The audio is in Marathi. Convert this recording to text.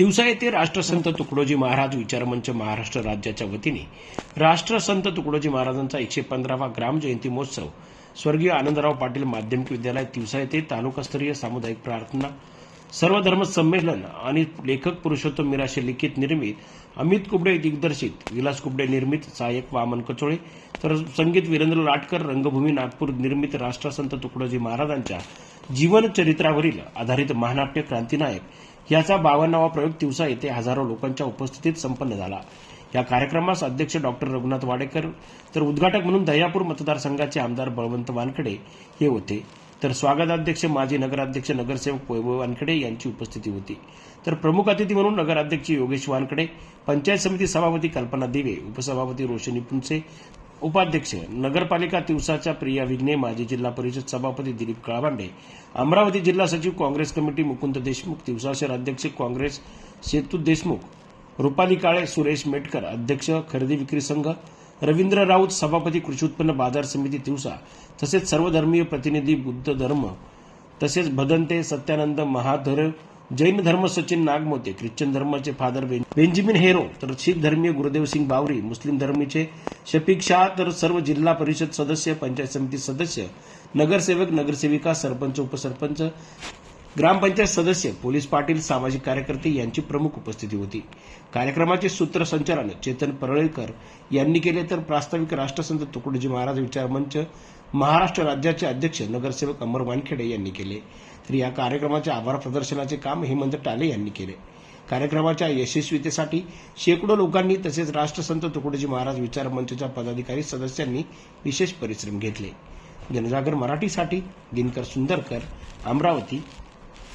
तिवसा येथे राष्ट्रसंत तुकडोजी महाराज विचारमंच महाराष्ट्र राज्याच्या वतीने राष्ट्रसंत तुकडोजी महाराजांचा एकशे पंधरावा ग्रामजयंती महोत्सव स्वर्गीय आनंदराव पाटील माध्यमिक विद्यालय तिवसा येथे तालुकास्तरीय सामुदायिक प्रार्थना सर्वधर्म संमेलन आणि लेखक पुरुषोत्तम मिराशे लिखित निर्मित अमित कुबडे दिग्दर्शित विलास कुबडे निर्मित सहाय्यक वामन कचोळे तर संगीत वीरेंद्र लाटकर रंगभूमी नागपूर निर्मित राष्ट्रसंत तुकडोजी महाराजांच्या जीवनचरित्रावरील आधारित महानाट्य क्रांतीनायक याचा बावन्नावा प्रयोग दिवसा येथे हजारो लोकांच्या उपस्थितीत संपन्न झाला. या कार्यक्रमास अध्यक्ष डॉक्टर रघुनाथ वाडेकर तर उद्घाटक म्हणून दह्यापूर मतदारसंघाचे आमदार बळवंत वानखडे हे होते. तर स्वागताध्यक्ष माजी नगराध्यक्ष नगरसेवक वैभव वानखडे यांची उपस्थिती होती. तर प्रमुख अतिथी म्हणून नगराध्यक्ष योगेश वानखडे पंचायत समिती सभापती कल्पना दिवे उपसभापती रोशनी पुंचे उपाध्यक्ष नगरपालिका दिवसाच्या प्रिया विघ्ने माजी जिल्हा परिषद सभापती दिलीप कळाबांडे अमरावती जिल्हा सचिव काँग्रेस कमिटी मुकुंद देशमुख दिवसा शहर अध्यक्ष काँग्रेस सेतू देशमुख रुपाली काळे सुरेश मेटकर अध्यक्ष खरेदी विक्री संघ रवींद्र राऊत सभापती कृषी उत्पन्न बाजार समिती दिवसा तसेच सर्वधर्मीय प्रतिनिधी बुद्ध धर्म तसेच भदंते सत्यानंद महाधर जैन धर्म सचिन नागमोते ख्रिश्चन धर्माचे फादर बेंजामिन हेरो तर शीख धर्मीय गुरुदेव सिंग बावरी मुस्लिम धर्मीचे शफीक शाह तर सर्व जिल्हा परिषद सदस्य पंचायत समिती सदस्य नगरसेवक नगरसेविका सरपंच उपसरपंच ग्रामपंचायत सदस्य पोलीस पाटील सामाजिक कार्यकर्ते यांची प्रमुख उपस्थिती होती. कार्यक्रमाचे सूत्रसंचालन चेतन परळेकर यांनी केले तर प्रास्ताविक राष्ट्रसंत तुकडोजी महाराज विचार मंच महाराष्ट्र राज्याचे अध्यक्ष नगरसेवक अमर वानखेडे यांनी केले. तर या कार्यक्रमाच्या आभार प्रदर्शनाचे काम हेमंत टाले यांनी केले. कार्यक्रमाच्या यशस्वीतेसाठी शेकडो लोकांनी तसेच राष्ट्रसंत तुकडोजी महाराज विचार मंचच्या पदाधिकारी सदस्यांनी विशेष परिश्रम घेतले. जनजागर मराठीसाठी दिनकर सुंदरकर अमरावती